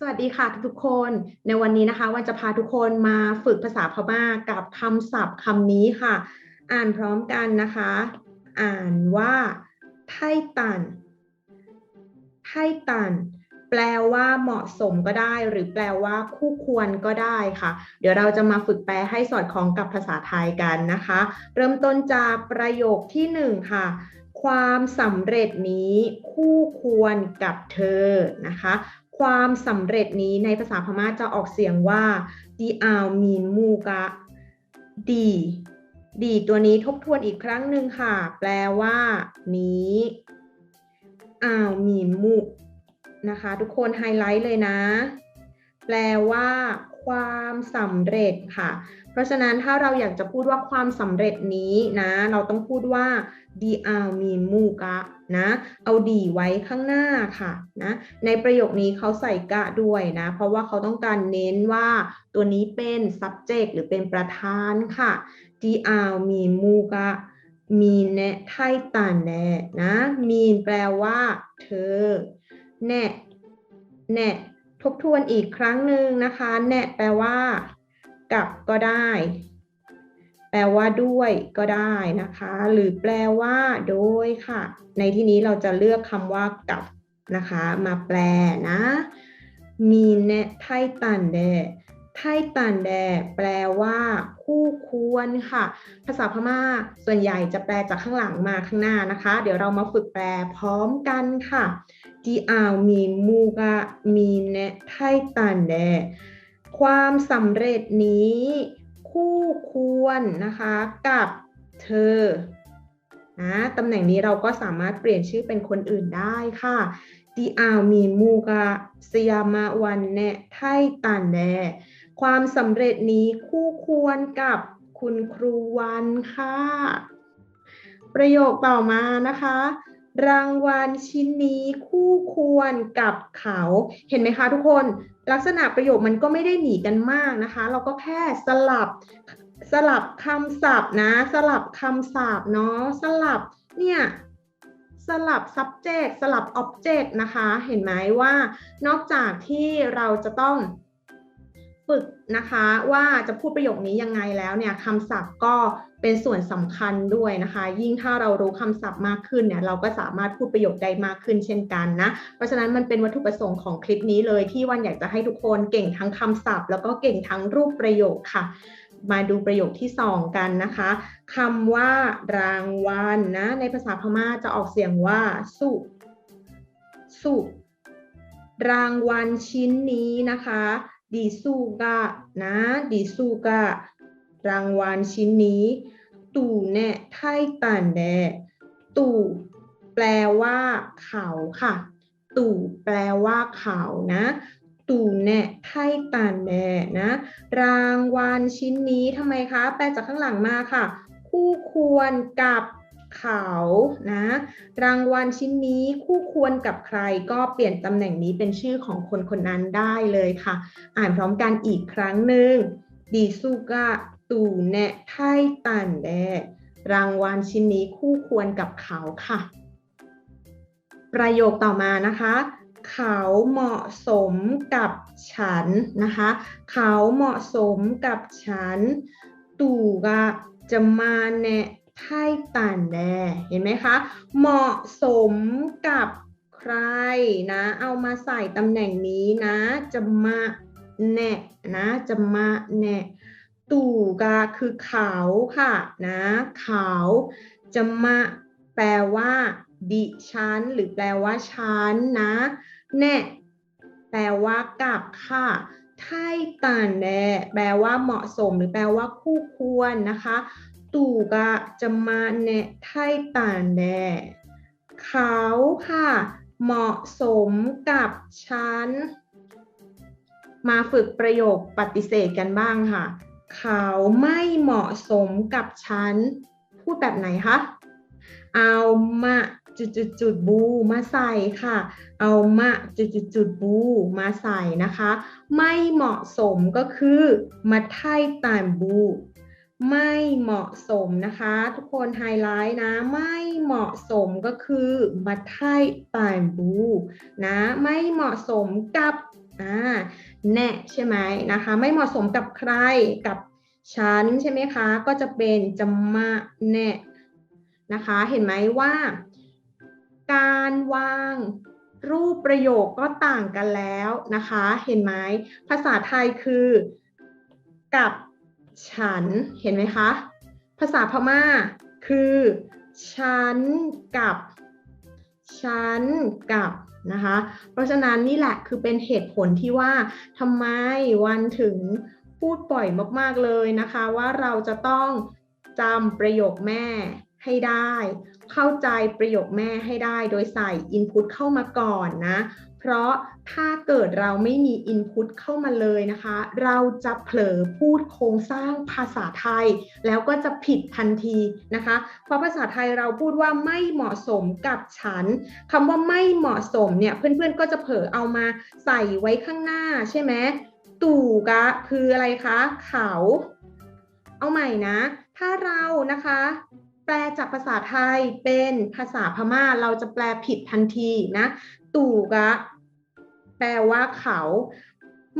สวัสดีค่ะทุกคน ในวันนี้นะคะวันจะพาทุกคนมาฝึกภาษาพม่ากับคำศัพท์คำนี้ค่ะ อ่านพร้อมกันนะคะ อ่านว่าไทตันไทตันแปลว่าเหมาะสมก็ได้ หรือแปลว่าคู่ควรก็ได้ค่ะ เดี๋ยวเราจะมาฝึกแปลให้สอดคล้องกับภาษาไทยกันนะคะ เริ่มต้นจากประโยคที่หนึ่งค่ะความสำเร็จนี้คู่ควรกับเธอนะคะ ความสำเร็จนี้ในภาษาพม่าจะออกเสียงว่าดีอาวมีนมูกะดี ดีตัวนี้ทบทวนอีกครั้งหนึ่งค่ะ แปลว่า นี้อาวมีนมูนะคะ ทุกคนไฮไลท์เลยนะ แปลว่าความสำเร็จค่ะ เพราะฉะนั้นถ้าเราอยากจะพูดว่าความสำเร็จนี้นะ เราต้องพูดว่าดีอามีมูกะนะ เอาดีไว้ข้างหน้าค่ะนะ ในประโยคนี้เขาใส่กะด้วยนะ เพราะว่าเขาต้องการเน้นว่าตัวนี้เป็น subject หรือเป็นประธานค่ะดีอามีมูกะมีเนไทตันแนนะ มีนแปลว่า เธอ แนแน บทวนอีกครั้งหนึ่งนะคะ แนแปลว่า กับก็ได้ แปลว่าด้วยก็ได้นะคะ หรือแปลว่าโดยค่ะ ในที่นี้เราจะเลือกคำว่ากับนะคะ มาแปลนะ มีเนไทตันเดไทตันแดแปลว่าคู่ควรค่ะ ภาษาพม่าส่วนใหญ่จะแปลจากข้างหลังมาข้างหน้านะคะ เดี๋ยวเรามาฝึกแปลพร้อมกันค่ะ ดีอาวมีมูกะมีเนไทตันแดความสำเร็จนี้คู่ควรนะคะกับเธอนะตำแหน่งนี้เราก็สามารถเปลี่ยนชื่อเป็นคนอื่นได้ค่ะดีอามีมูกาสยามาวันเนไทตันแนความสำเร็จนี้คู่ควรกับคุณครูวันค่ะ ประโยคต่อมานะคะ รางวัลชิ้นนี้คู่ควรกับเขา เห็นไหมคะทุกคนลักษณะประโยคมันก็ไม่ได้หนีกันมากนะคะ เราก็แค่สลับสลับคำศัพท์นะ สลับคำศัพท์เนาะสลับเนี่ยสลับ subject สลับ object นะคะ เห็นไหมว่านอกจากที่เราจะต้อง ฝึกนะคะว่าจะพูดประโยคนี้ยังไงแล้วเนี่ยคำศัพท์ก็เป็นส่วนสำคัญด้วยนะคะ ยิ่งถ้าเรารู้คำศัพท์มากขึ้นเนี่ยเราก็สามารถพูดประโยคได้มากขึ้นเช่นกันนะ เพราะฉะนั้นมันเป็นวัตถุประสงค์ของคลิปนี้เลยที่วันอยากจะให้ทุกคนเก่งทั้งคำศัพท์ แล้วก็เก่งทั้งรูปประโยคค่ะ มาดูประโยคที่ 2 กันนะคะคำว่ารางวัลนะในภาษาพม่าจะออกเสียงว่าสุสุรางวัลชิ้นนี้นะคะ ดีสูกะนะดีสูกะรางวัลชิ้นนี้ ตู่เน่ไทตันแดตู่แปลว่าเขาค่ะ ตู่แปลว่าเขานะ ตู่เน่ไทตันแดนะ รางวัลชิ้นนี้ทำไมคะ แปลจากข้างหลังมาค่ะ คู่ควรกับ เขานะรางวัลชิ้นนี้คู่ควรกับใครก็เปลี่ยนตำแหน่งนี้เป็นชื่อของคนคนนั้นได้เลยค่ะ อ่านพร้อมกันอีกครั้งหนึ่งดีสุกะตูเนะไทตันแดรางวัลชิ้นนี้คู่ควรกับเขาค่ะ ประโยคต่อมานะคะเขาเหมาะสมกับฉันนะคะ เขาเหมาะสมกับฉันตู่กะจะมาเนะ ไทตันแดเห็นไหมคะ เหมาะสมกับใครนะ เอามาใส่ตำแหน่งนี้นะ จะมาแนะนะ จะมาแนะตู่กาคือเขาค่ะนะเขาจะมาแปลว่า ดิฉัน หรือแปลว่าฉันนะ แน่แปลว่ากับค่ะไทตันแดแปลว่าเหมาะสมหรือแปลว่าคู่ควรนะคะ ตู่กะจะมาเนไทตันแดเขาค่ะ เหมาะสมกับฉัน มาฝึกประโยคปฏิเสธกันบ้างค่ะ เขาไม่เหมาะสมกับฉัน พูดแบบไหนคะ เอามาจุดจุดจุดบูมาใส่ค่ะ เอามาจุดจุดจุดบูมาใส่นะคะ ไม่เหมาะสมก็คือมาไทตานบู ไม่เหมาะสมนะคะ ทุกคนไฮไลท์นะ ไม่เหมาะสมก็คือมาไทตายบูนะ ไม่เหมาะสมกับอ่าแน่ใช่ไหมนะคะ ไม่เหมาะสมกับใครกับฉันใช่ไหมคะ ก็จะเป็นจะมาแน่นะคะ เห็นไหมว่า การวางรูปประโยคก็ต่างกันแล้วนะคะ เห็นไหมภาษาไทยคือ กับ ฉัน เห็นไหมคะ ภาษาพม่า คือ ฉันกับฉันกับนะคะ เพราะฉะนั้นนี่แหละคือเป็นเหตุผลที่ว่าทำไมวันถึงพูดบ่อยมาก ๆ เลยนะคะ ว่าเราจะต้องจำประโยคแม่ให้ได้ เข้าใจประโยคแม่ให้ได้โดยใส่ input เข้ามาก่อนนะ ราะถ้าเกิดเราไม่มี input เข้ามาเลยนะคะ เราจะเผลอพูดโครงสร้างภาษาไทย แล้วก็จะผิดทันทีนะคะ เพราะภาษาไทยเราพูดว่าไม่เหมาะสมกับฉันคำว่าไม่เหมาะสมเนี่ยเพื่อนๆก็จะเผลอเอามาใส่ไว้ข้างหน้าใช่ไหมตู่กะคืออะไรคะเขาเอาใหม่นะ ถ้าเรานะคะแปลจากภาษาไทยเป็นภาษาพม่าเราจะแปลผิดทันทีนะตู่กะ แปลว่าเขา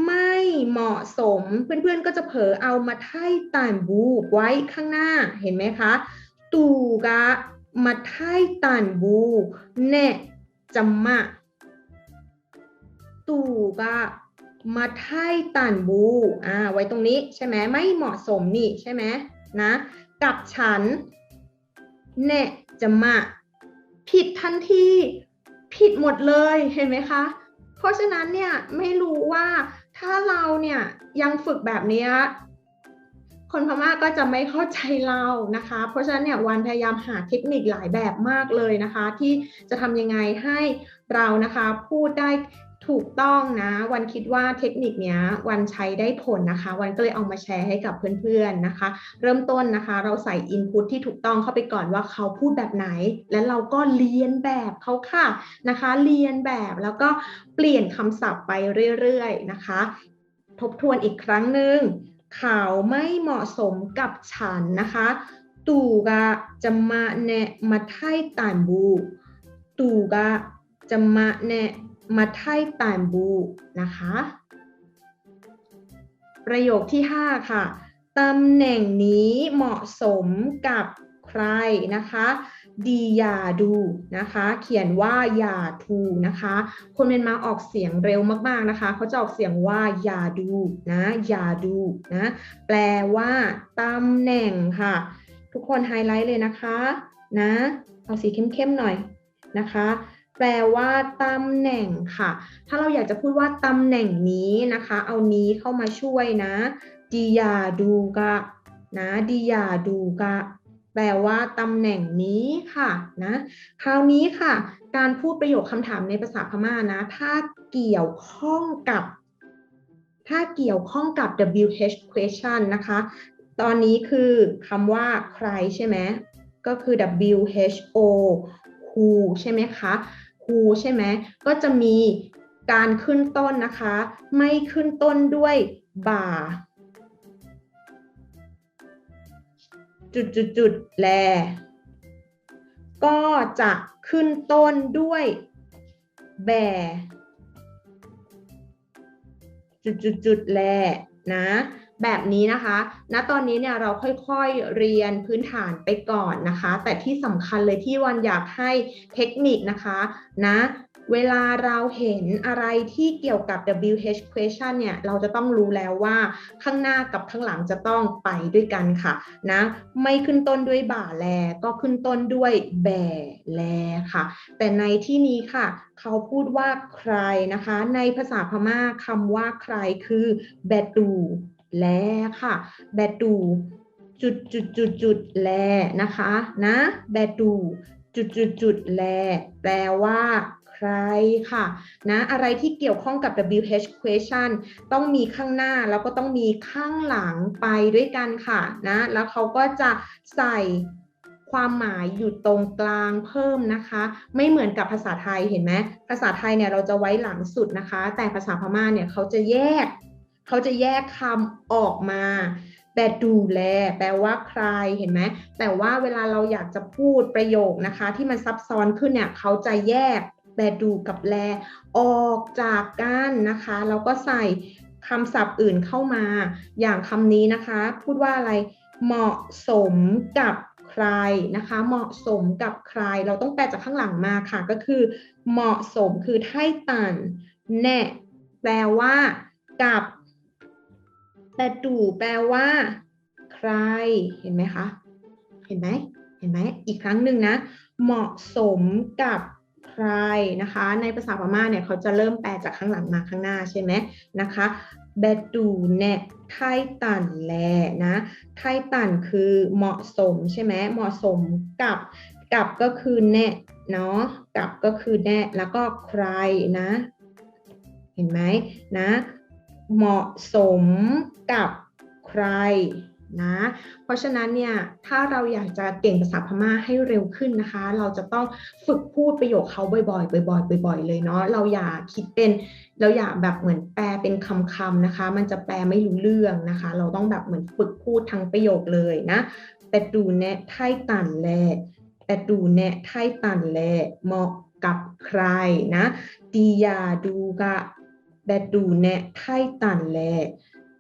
ไม่เหมาะสม เพื่อนๆก็จะเผลอเอามาไท่ตานบูไว้ข้างหน้าเห็นไหมคะตู่กะมาไท่ตานบูเนะจำมะตู่กะมาไท่ตันบูอ่าไว้ตรงนี้ใช่ไหมไม่เหมาะสมนี่ใช่ไหมนะกับฉันเนะจะมาผิดทันทีผิดหมดเลยเห็นไหมคะ เพราะฉะนั้นเนี่ยไม่รู้ว่าถ้าเราเนี่ยยังฝึกแบบนี้คนพม่าก็จะไม่เข้าใจเรานะคะ เพราะฉะนั้นเนี่ยวันพยายามหาเทคนิคหลายแบบมากเลยนะคะ ที่จะทำยังไงให้เรานะคะพูดได้ ถูกต้องนะวันคิดว่าเทคนิคเนี้ยวันใช้ได้ผลนะคะ วันก็เลยเอามาแชร์ให้กับเพื่อนๆนะคะ เริ่มต้นนะคะ เราใส่ Input ที่ถูกต้องเข้าไปก่อนว่าเขาพูดแบบไหน และเราก็เรียนแบบเขาค่ะนะคะ เรียนแบบแล้วก็เปลี่ยนคำศัพท์ไปเรื่อยๆนะคะ ทบทวนอีกครั้งหนึ่งเขาไม่เหมาะสมกับฉันนะคะตูกะจะมาแนะมาไทยตานบูตูกะจะมาแนะ มาไทยตานบูนะคะ ประโยคที่ 5 ค่ะตำแหน่งนี้เหมาะสมกับใครนะคะดียาดูนะคะ เขียนว่ายาทูนะคะ คนเมียนมาออกเสียงเร็วมากๆนะคะ เขาจะออกเสียงว่ายาดูนะยาดูนะ แปลว่าตำแหน่งค่ะ ทุกคนไฮไลท์เลยนะคะ นะ เอาสีเข้มๆหน่อยนะคะ แปลว่าตำแหน่งค่ะ ถ้าเราอยากจะพูดว่าตำแหน่งนี้นะคะ เอานี้เข้ามาช่วยนะดียาดูกะนะดียาดูกะแปลว่าตำแหน่งนี้ค่ะนะคราวนี้ค่ะ การพูดประโยคคำถามในภาษาพม่านะ ถ้าเกี่ยวข้องกับ ถ้าเกี่ยวข้องกับ WH question นะคะ ตอนนี้คือคำว่าใครใช่ไหมก็คือ WHO who ใช่ไหมคะ who ใช่ไหมก็จะมีการขึ้นต้นนะคะ ไม่ขึ้นต้นด้วยบ่า จุดจุดจุดแล ก็จะขึ้นต้นด้วยแบจุดจุดจุดแลนะ แบบนี้นะคะณตอนนี้เนี่ยเราค่อยๆเรียนพื้นฐานไปก่อนนะคะ แต่ที่สำคัญเลยที่วันอยากให้เทคนิคนะคะนะเวลาเราเห็นอะไรที่เกี่ยวกับ WH question เนี่ยเราจะต้องรู้แล้วว่าข้างหน้ากับข้างหลังจะต้องไปด้วยกันค่ะนะไม่ขึ้นต้นด้วยบ่าแล ก็ขึ้นต้นด้วยแบ่แลค่ะ แต่ในที่นี้ค่ะ เขาพูดว่าใครนะคะ ในภาษาพม่าคำว่าใครคือแบตู แลค่ะ แบตูจุดจุดจุดจุดแลนะคะนะแบตูจุดจุดจุดแลแปลว่าใครค่ะนะอะไรที่เกี่ยวข้องกับ WH question ต้องมีข้างหน้าแล้วก็ต้องมีข้างหลังไปด้วยกันค่ะนะแล้วเขาก็จะใส่ความหมายอยู่ตรงกลางเพิ่มนะคะ ไม่เหมือนกับภาษาไทยเห็นไหมภาษาไทยเนี่ยเราจะไว้หลังสุดนะคะ แต่ภาษาพม่าเนี่ยเขาจะแยก เขาจะแยกคำออกมาแต่ดูแล แปลว่าใครเห็นไหมแต่ว่าเวลาเราอยากจะพูดประโยคนะคะ ที่มันซับซ้อนขึ้นเนี่ยเขาจะแยกแต่ดูกับแล ออกจากกันนะคะแล้วก็ใส่คำศัพท์อื่นเข้ามา อย่างคำนี้นะคะ พูดว่าอะไรเหมาะสมกับใครนะคะ เหมาะสมกับใคร เราต้องแปลจากข้างหลังมาค่ะ ก็คือ เหมาะสมคือไทตันแน่แปลว่า กับ แต่ดูแปลว่า ใคร เห็นไหมคะ เห็นไหม เห็นไหม อีกครั้งหนึ่งนะ เหมาะสมกับใครนะคะ ในภาษาพม่าเนี่ยเขาจะเริ่มแปลจากข้างหลังมาข้างหน้าใช่ไหมนะคะเบดูเนไทตันแลนะไทตันคือเหมาะสมใช่ไหมเหมาะสมกับกับก็คือแน่เนาะกับก็คือแน่แล้วก็ใครนะ เห็นไหมนะ เหมาะสมกับใครนะเพราะฉะนั้นเนี่ยถ้าเราอยากจะเก่งภาษาพม่าให้เร็วขึ้นนะคะ เราจะต้องฝึกพูดประโยคเขาบ่อยๆ บ่อยๆบ่อยๆเลยเนาะเราอย่าคิดเป็นเราอย่าแบบเหมือนแปลเป็นคำๆนะคะ มันจะแปลไม่รู้เรื่องนะคะ เราต้องแบบเหมือนฝึกพูดทั้งประโยคเลยนะแต่ดูแนะไทตันแลแต่ดูแนะไทตันแลเหมาะกับใครนะดียาดูกะ แต่ดูแนะไทตันแล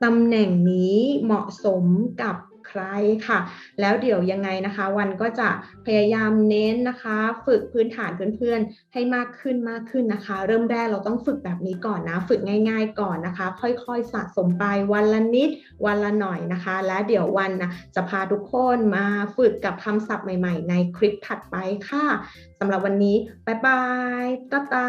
ตำแหน่งนี้เหมาะสมกับใครค่ะ แล้วเดี๋ยวยังไงนะคะ วันก็จะพยายามเน้นนะคะ ฝึกพื้นฐานเพื่อนๆ ให้มากขึ้นมากขึ้นนะคะ เริ่มแรกเราต้องฝึกแบบนี้ก่อนนะ ฝึกง่าย ๆ ก่อนนะคะ ค่อยๆสะสมไปวันละนิดวันละหน่อยนะคะ และเดี๋ยววันนะจะพาทุกคนมาฝึกกับคำศัพท์ใหม่ ๆ ในคลิปถัดไปค่ะสำหรับวันนี้บ๊ายบายตาตา